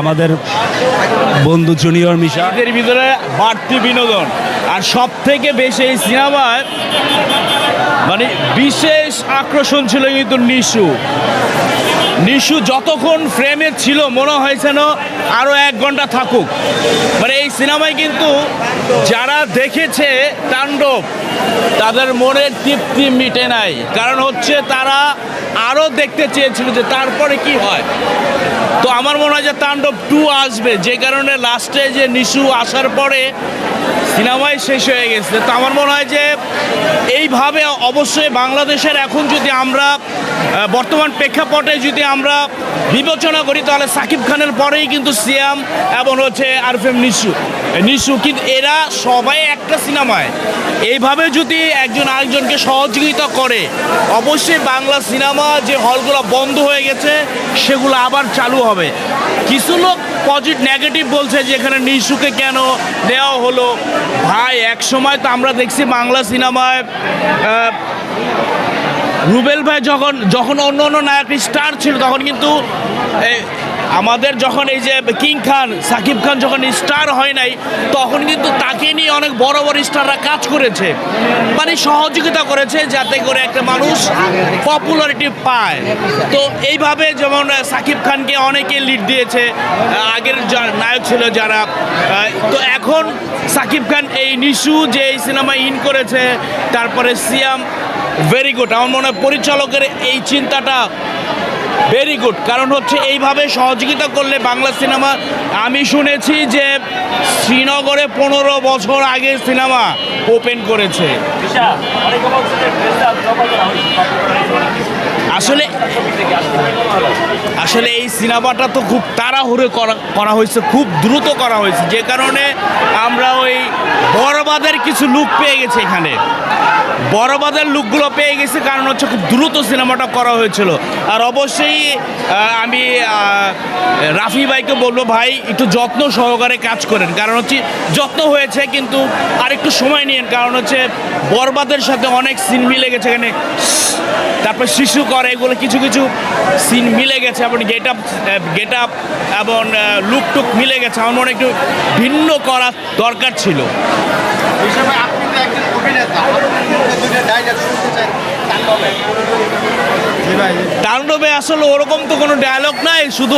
আমাদের বন্ধু জুনিয়র মিশা। এদের ভিতরে বাড়তি বিনোদন। আর সব থেকে বেশি এই সিনেমায় মানে বিশেষ আকর্ষণ ছিল কিন্তু নিশু। নিশু যতক্ষণ ফ্রেমে ছিল, মনে হয়েছে না আরও এক ঘণ্টা থাকুক। মানে এই সিনেমায় কিন্তু যারা দেখেছে তাণ্ডব, তাদের মনের তৃপ্তি মিটে নাই। কারণ হচ্ছে তারা আরও দেখতে চেয়েছিল যে তারপরে কি হয়। তো আমার মনে হয় যে তাণ্ডব টু আসবে, যে কারণে লাস্টে যে নিশু আসার পরে সিনেমাই শেষ হয়ে গেছে। তো আমার মনে হয় যে এইভাবে অবশ্যই বাংলাদেশের এখন যদি আমরা বর্তমান প্রেক্ষাপটে যদি আমরা বিবেচনা করি, তাহলে সাকিব খানের পরেই কিন্তু সিয়াম এবং হচ্ছে আরফেম নিশু। নিশু কিন্তু এরা সবাই একটা সিনেমায়। এইভাবে যদি একজন আরেকজনকে সহযোগিতা করে, অবশ্যই বাংলা সিনেমা যে হলগুলো বন্ধ হয়ে গেছে, সেগুলো আবার চালু হবে। কিছু লোক পজিটিভ নেগেটিভ বলছে যে এখানে নিশুকে কেন দেওয়া হলো? ভাই, এক সময় তো আমরা দেখছি বাংলা সিনেমায় রুবেল ভাই যখন যখন অন্য অন্য নায়ক স্টার ছিল, তখন কিন্তু আমাদের যখন এই যে কিং খান, সাকিব খান যখন স্টার হয় নাই, তখন কিন্তু তাকে নিয়ে অনেক বড় বড় স্টাররা কাজ করেছে। মানে সহযোগিতা করেছে যাতে করে একটা মানুষ পপুলারিটি পায়। তো এইভাবে যেমন সাকিব খানকে অনেকে লিড দিয়েছে আগের নায়ক ছিল যারা তো এখন সাকিব খান এই নিশু যে এই সিনেমা ইন করেছে, তারপরে সিয়াম ভেরি গুড আমার মনে হয় পরিচালকের এই চিন্তাটা ভেরি গুড কারণ হচ্ছে এইভাবে সহযোগিতা করলে বাংলা সিনেমা, আমি শুনেছি যে শ্রীনগরে পনেরো বছর আগে সিনেমা ওপেন করেছে। আসলে আসলে এই সিনেমাটা তো খুব তাড়াহুড়ো করা করা হয়েছে, খুব দ্রুত করা হয়েছে। যে কারণে আমরা ওই বড়বাদের কিছু লুক পেয়ে গেছি এখানে। বড়বাদের লুকগুলো পেয়ে গেছি কারণ হচ্ছে খুব দ্রুত সিনেমাটা করা হয়েছিল। আর অবশ্যই আমি রাফি ভাইকে বলব, ভাই, একটু যত্ন সহকারে কাজ করেন। কারণ হচ্ছে যত্ন হয়েছে, কিন্তু আর একটু সময় নিন কারণ হচ্ছে বরবাদের সাথে অনেক সিন মিলে গেছে এখানে। তারপর শিশু করে এগুলো কিছু কিছু সিন মিলে গেছে এবং গেট আপ গেট আপ এবং লুকটুক মিলে গেছে। আমার মনে একটু ভিন্ন করা দরকার ছিল। হিসেবে আপনি তো একজন অভিনেতা। আপনি দুটো ডায়লগ শুনতে চান। তাণ্ডবে। আসলে ওরকম তো কোনো ডায়লগ নাই শুধু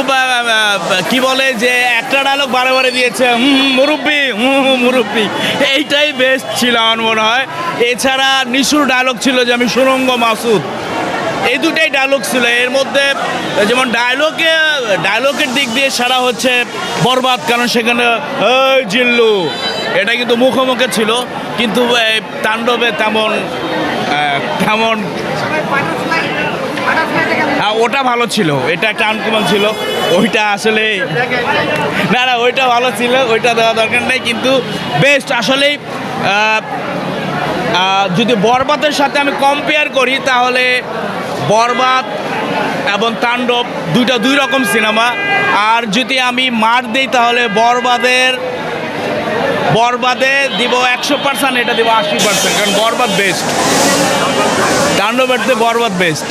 কি বলে যে একটা ডায়লগ বারে বারে দিয়েছে হুম মুরব্বি হুম মুরব্বি। এইটাই বেস্ট ছিল আমার মনে হয়। এছাড়া নিশুর ডায়লগ ছিল যে আমি সুরঙ্গ মাসুদ। এই দুটাই ডায়লগ ছিল। এর মধ্যে যেমন ডায়লগে ডায়লগের দিক দিয়ে সারা হচ্ছে বরবাদ, কারণ সেখানে জিল্লু। এটা কিন্তু মুখোমুখি ছিল, কিন্তু তাণ্ডবে তেমন তেমন ওটা ভালো ছিল। এটা একটা আনকমন ছিল। ওইটা আসলে না না, ওইটা ভালো ছিল, ওইটা দেওয়া দরকার নেই, কিন্তু বেস্ট আসলেই যদি বরবাদের সাথে আমি কম্পেয়ার করি, তাহলে বরবাদ এবং তাণ্ডব, দুইটা দুই রকম সিনেমা। আর যদি আমি মার দিই তাহলে বরবাদের, বরবাদে দিব একশো পার্সেন্ট এটা দিব আশি পার্সেন্ট কারণ বরবাদ বেস্ট তাণ্ডবের বরবাদ বেস্ট